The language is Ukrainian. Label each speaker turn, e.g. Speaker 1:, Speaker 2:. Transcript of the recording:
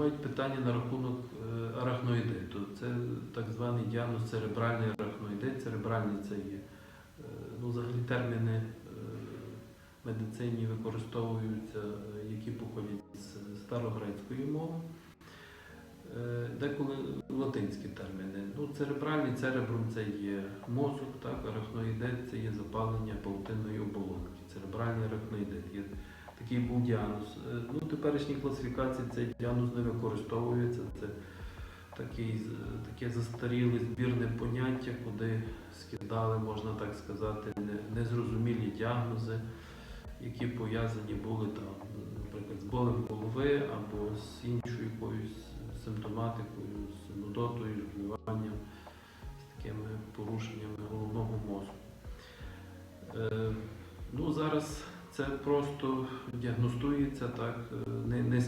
Speaker 1: бувають питання на рахунок е, арахноїдиту. Це так званий діагноз церебральний арахноїдит. Церебральний це є е, ну, взагалі терміни е, в медицині використовуються, які походять з старогрецької мови. Деколи латинські терміни. Ну, церебральний церебрум це є мозок, так, арахноїдит це є запалення паутинної оболонки. Церебральний арахноїдит є такий був діагноз. Е, Ну, теперішній класифікації цей діагноз не використовується. Це такий, таке застаріле збірне поняття, куди скидали, можна так сказати, незрозумілі діагнози, які пов'язані були там, наприклад, з болем голови або з іншою якоюсь симптоматикою, з нудотою, жбливанням, з такими порушеннями головного мозку. Е, ну, зараз це просто діагностується так, е, не, не